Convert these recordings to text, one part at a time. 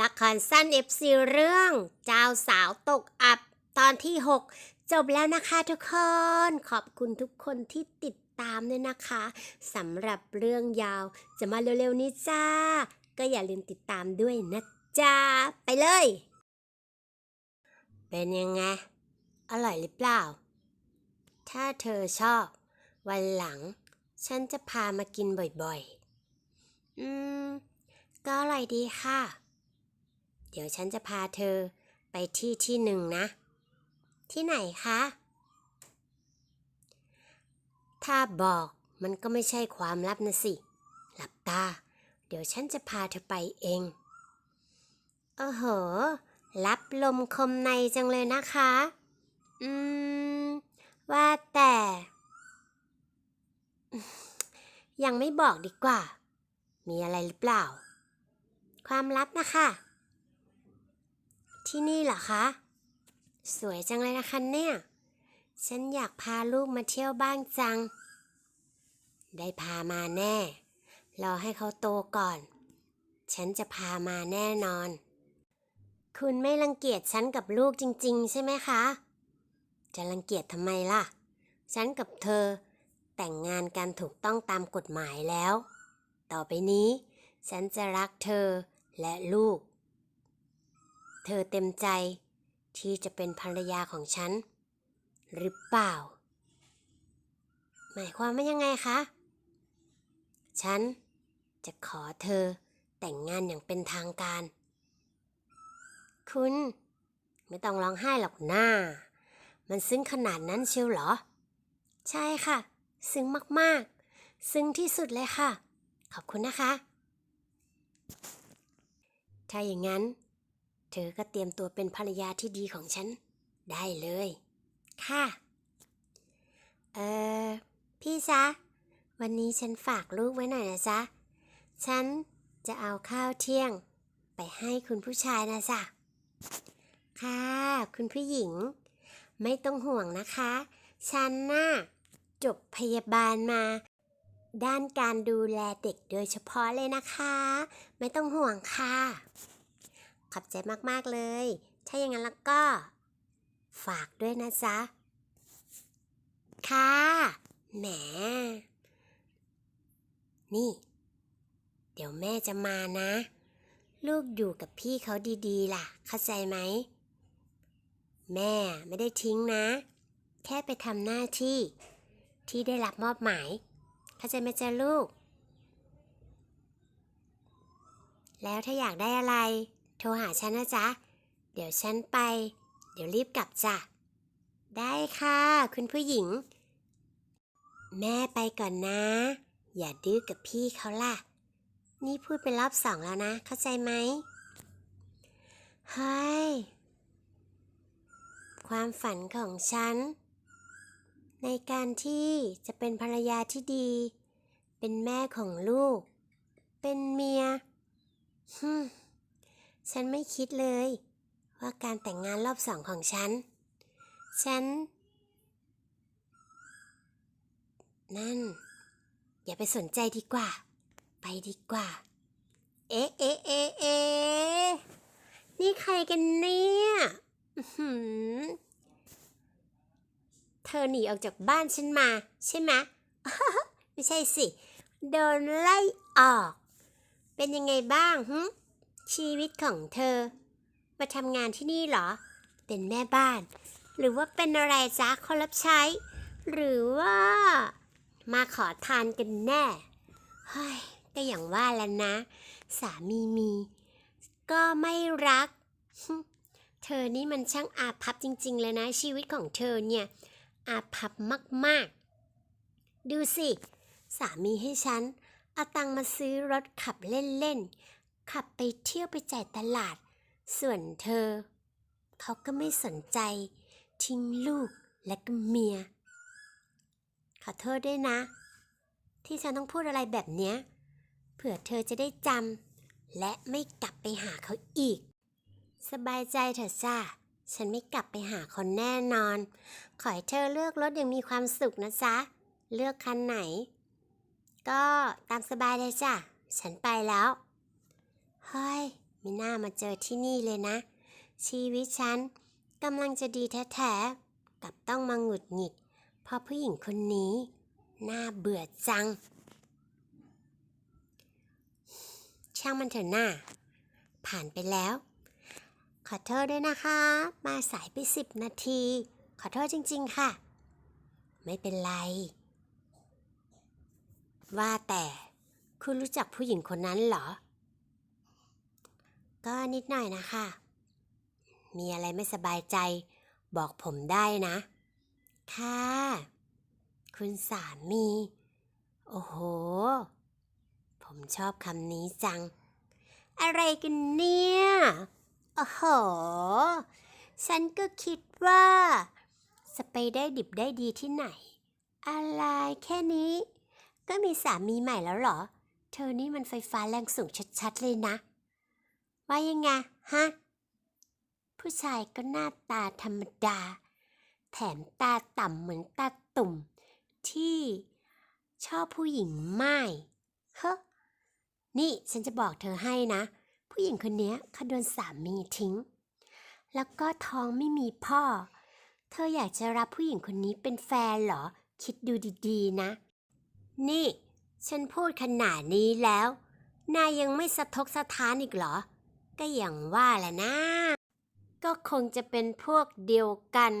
ละครสั้น FC เรื่อง เจ้าสาวตกอับตอนที่ 6 จบแล้วนะคะทุกคน ขอบคุณทุกคนที่ติดตามด้วยนะคะสำหรับเรื่องยาวจะมาเร็วๆนี้จ้า ก็อย่าลืมติดตามด้วยนะจ้า ไปเลย เป็นยังไง อร่อยหรือเปล่า ถ้าเธอชอบ วันหลัง ฉันจะพามากินบ่อยๆ อืม ก็อร่อยดีค่ะ เดี๋ยวฉันจะพาเธอไปที่ที่หนึ่งนะ ที่ไหนคะ ถ้าบอกมันก็ไม่ใช่ความลับนะสิ หลับตา เดี๋ยวฉันจะพาเธอไปเอง โอ้โห รับลมคมในจังเลยนะคะ อืม ว่าแต่ ยังไม่บอกดีกว่า มีอะไรหรือเปล่า ความลับนะคะ ที่นี่เหรอคะ สวยจังเลยนะคะเนี่ย ฉันอยากพาลูกมาเที่ยวบ้างจัง ได้พามาแน่ รอให้เขาโตก่อน ฉันจะพามาแน่นอน คุณไม่รังเกียจฉันกับลูกจริง ๆ ใช่ไหมคะ จะรังเกียจทำไมล่ะ ฉันกับเธอ แต่งงานกันถูกต้องตามกฎหมายแล้ว ต่อไปนี้ ฉันจะรักเธอและลูก เธอเต็มใจที่จะเป็นภรรยาของฉัน หรือเปล่า หมายความว่ายังไงคะ ฉันจะขอเธอแต่งงานอย่างเป็นทางการ คุณ ไม่ต้องร้องไห้หรอกหน้า มันซึ้งขนาดนั้นเชียวเหรอ ใช่ค่ะ ซึ้งมากๆ ซึ้งที่สุดเลยค่ะ ขอบคุณนะคะ ถ้าอย่างนั้น เธอก็เตรียมตัวเป็นภรรยาที่ดีของฉัน ได้เลย ค่ะ เออพี่จ๊ะวันนี้ฉันฝากลูกไว้หน่อยนะจ๊ะ ฉันจะเอาข้าวเที่ยง ไปให้คุณผู้ชายนะจ๊ะ ค่ะ คุณผู้หญิง ไม่ต้องห่วงนะคะ ฉันน่ะจบพยาบาลมา ด้านการดูแลเด็กโดยเฉพาะเลยนะคะ ไม่ต้องห่วงค่ะ ขอบใจมากๆเลย ถ้าอย่างนั้นแล้วก็ ฝากด้วยนะจ๊ะ ค่ะ แหม นี่ เดี๋ยวแม่จะมานะ ลูกอยู่กับพี่เขาดีๆ ล่ะ เข้าใจไหม แม่ไม่ได้ทิ้งนะ แค่ไปทำหน้าที่ ที่ได้รับมอบหมาย เข้าใจไหมจ๊ะลูกแล้วถ้าอยากได้อะไร โทรหาฉันนะจ๊ะ เดี๋ยวฉันไป เดี๋ยวรีบกลับจ้ะ ได้ค่ะ คุณผู้หญิง แม่ไปก่อนนะ อย่าดื้อกับพี่เขาล่ะ นี่พูดเป็นรอบสองแล้วนะ เข้าใจไหมเฮ้ยความฝันของฉัน ในการที่จะเป็นภรรยาที่ดี เป็นแม่ของลูก เป็นเมียฮึม ฉันไม่คิดเลย ว่าการแต่งงานรอบสองของฉัน ฉัน นั่น อย่าไปสนใจดีกว่า ไปดีกว่า เอ๊ะเอ๊ะเอ๊ะเอ๊ะนี่ใครกันเนี่ยอื้อหือเธอหนีออกจากบ้านฉันมา ใช่ไหมไม่ใช่สิ โดนไล่ออก เป็นยังไงบ้างฮึ ชีวิตของเธอ มาทำงานที่นี่เหรอ เป็นแม่บ้าน หรือว่าเป็นอะไรจ๊ะคนรับใช้ หรือว่า มาขอทานกันแน่เฮ้ยก็อย่างว่าแล้วนะ สามีมี ก็ไม่รัก เธอนี่มันช่างอาภัพจริง ๆ เลยนะ ชีวิตของเธอเนี่ย อาภัพมาก ๆ ดูสิ สามีให้ฉันเอาตังค์มาซื้อรถขับเล่น ๆ ขับไปเที่ยวไปจ่ายตลาด ส่วนเธอ เขาก็ไม่สนใจ ทิ้งลูกและก็เมีย ขอโทษด้วยนะ ที่ฉันต้องพูดอะไรแบบเนี้ยเผื่อเธอจะได้จำและไม่กลับไปหาเขาอีก สบายใจเถอะจ้าฉันไม่กลับไปหาคนแน่นอน ขอให้เธอเลือกรถอย่างมีความสุขนะจ๊ะ เลือกคันไหน ก็ตามสบายเลยจ้ะ ฉันไปแล้ว เฮ้ยไม่น่ามาเจอที่นี่เลยนะ ชีวิตฉันกำลังจะดีแท้ๆกลับต้องมาหงุดหงิด เพราะผู้หญิงคนนี้ น่าเบื่อจัง ช่างมันเถอะหน้า ผ่านไปแล้ว ขอโทษด้วยนะคะ มาสายไปสิบนาที ขอโทษจริง ๆ ค่ะ ไม่เป็นไร ว่าแต่คุณรู้จักผู้หญิงคนนั้นเหรอ ก็นิดหน่อยนะคะ มีอะไรไม่สบายใจ บอกผมได้นะ ค่ะ คุณสามี โอ้โห ผมชอบคำนี้จัง อะไรกันเนี่ย โอ้โห ฉันก็คิดว่าจะไปได้ดิบได้ดีที่ไหน อะไรแค่นี้ ก็มีสามีใหม่แล้วเหรอ เธอนี่มันไฟฟ้าแรงสูงชัดๆเลยนะ ว่ายังไงฮะ ผู้ชายก็หน้าตาธรรมดา แถมตาต่ำเหมือนตาตุ่ม ที่ชอบผู้หญิงไม่เฮ้นี่ฉันจะบอกเธอให้นะ ผู้หญิงคนนี้เขาโดนสามีทิ้ง แล้วก็ท้องไม่มีพ่อ เธออยากจะรับผู้หญิงคนนี้เป็นแฟนเหรอ คิดดูดีๆนะ นี่ ฉันพูดขนาดนี้แล้ว นายยังไม่สะทกสะท้านอีกเหรอ ก็อย่างว่าแหละนะ ก็คงจะเป็นพวกเดียวกัน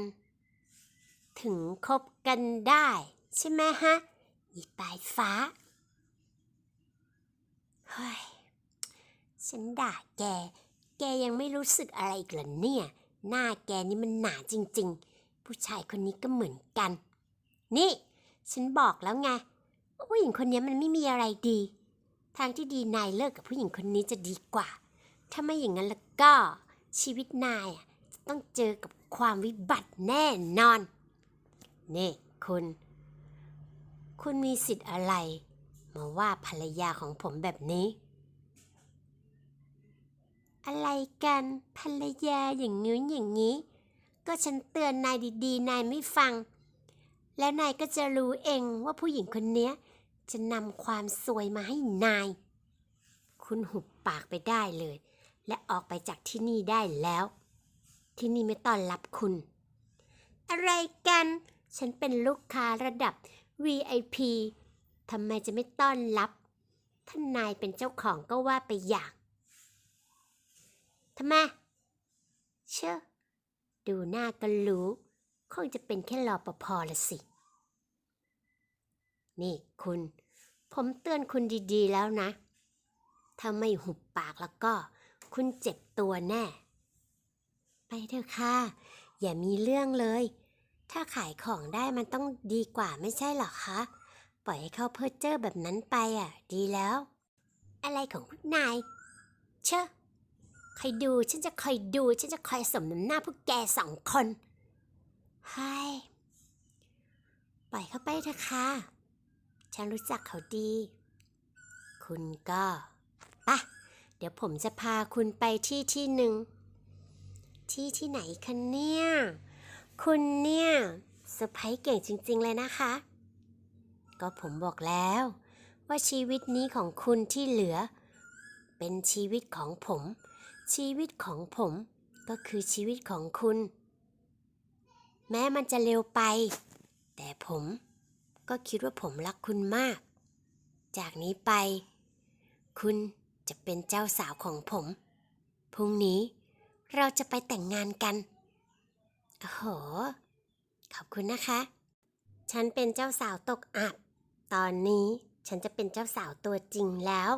ถึงคบกันได้ ใช่ไหมฮะอีปลายฟ้า เฮ้ย ฉันด่าแก แกยังไม่รู้สึกอะไรอีกเหรอเนี่ย หน้าแกนี่มันหนาจริง ๆ ผู้ชายคนนี้ก็เหมือนกัน นี่ ฉันบอกแล้วไงว่าผู้หญิงคนนี้มันไม่มีอะไรดี ทางที่ดีนายเลิกกับผู้หญิงคนนี้จะดีกว่า ถ้าไม่อย่างนั้นแล้วก็ชีวิตนายอะจะต้องเจอกับความวิบัติแน่นอน นี่คุณ คุณมีสิทธิ์อะไร มาว่าภรรยาของผมแบบนี้ อะไรกันภรรยาอย่างงี้อย่างนี้ ก็ฉันเตือนนายดีๆ นายไม่ฟัง แล้วนายก็จะรู้เองว่าผู้หญิงคนเนี้ยจะนำความสวยมาให้นาย คุณหุบปากไปได้เลย และออกไปจากที่นี่ได้แล้ว ที่นี่ไม่ต้อนรับคุณ อะไรกัน ฉันเป็นลูกค้าระดับ VIP ทำไมจะไม่ต้อนรับท่านนายเป็นเจ้าของก็ว่าไปอย่างทำไม เชื่อ ดูหน้าก็รู้ คงจะเป็นแค่รอปภละสิ นี่คุณ ผมเตือนคุณดีๆแล้วนะ ถ้าไม่หุบปากแล้วก็ คุณเจ็บตัวแน่ ไปเถอะค่ะ อย่ามีเรื่องเลย ถ้าขายของได้มันต้องดีกว่าไม่ใช่หรอคะ ปล่อยให้เขาเพ้อเจ้อแบบนั้นไปอะ ดีแล้ว อะไรของพวกนาย เชอะคอยดูฉันจะคอยดู ฉันจะคอยสมน้ำหน้าพวกแกสองคนไฮปล่อยเขาไปเถอะค่ะ ฉันรู้จักเขาดี คุณก็ เดี๋ยวผมจะพาคุณไปที่ที่หนึ่ง ที่ที่ไหนคะเนี่ย คุณเนี่ยเซอร์ไพร์เก่งจริง ๆ เลยนะคะ ก็ผมบอกแล้ว ว่าชีวิตนี้ของคุณที่เหลือ เป็นชีวิตของผม ชีวิตของผมก็คือชีวิตของคุณ แม้มันจะเร็วไป แต่ผมก็คิดว่าผมรักคุณมาก จากนี้ไป คุณ จะเป็นเจ้าสาวของผม พรุ่งนี้เราจะไปแต่งงานกันโอ้โห ขอบคุณนะคะ ฉันเป็นเจ้าสาวตกอับ ตอนนี้ฉันจะเป็นเจ้าสาวตัวจริงแล้ว